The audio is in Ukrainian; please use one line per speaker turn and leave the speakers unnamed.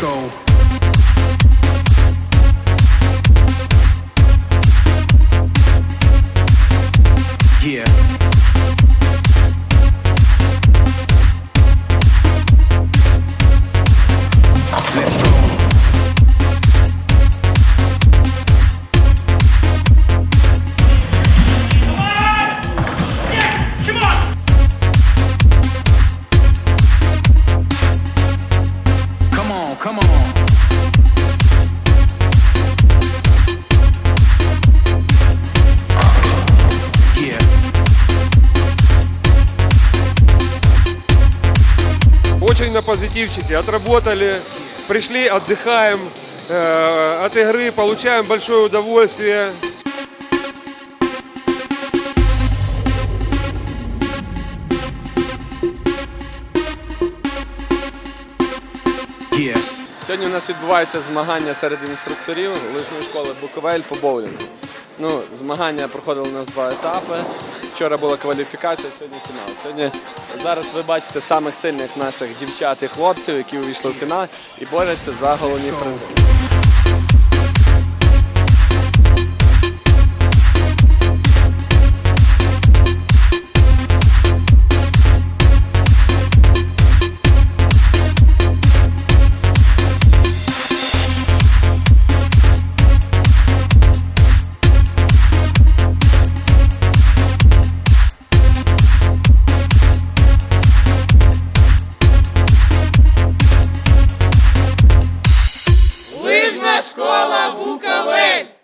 go. Yeah. Let's go. сегодня на позитивчике, отработали, пришли, отдыхаем э, от игры, получаем большое удовольствие.
Yeah.
Сьогодні у нас відбуваються змагання серед інструкторів лижної школи Буковель по боулінгу. Ну, змагання проходили у нас два етапи. Вчора була кваліфікація, сьогодні фінал. Сьогодні зараз ви бачите самих сильних наших дівчат і хлопців, які увійшли в фінал і борються за головні призи.
Школа Буковель!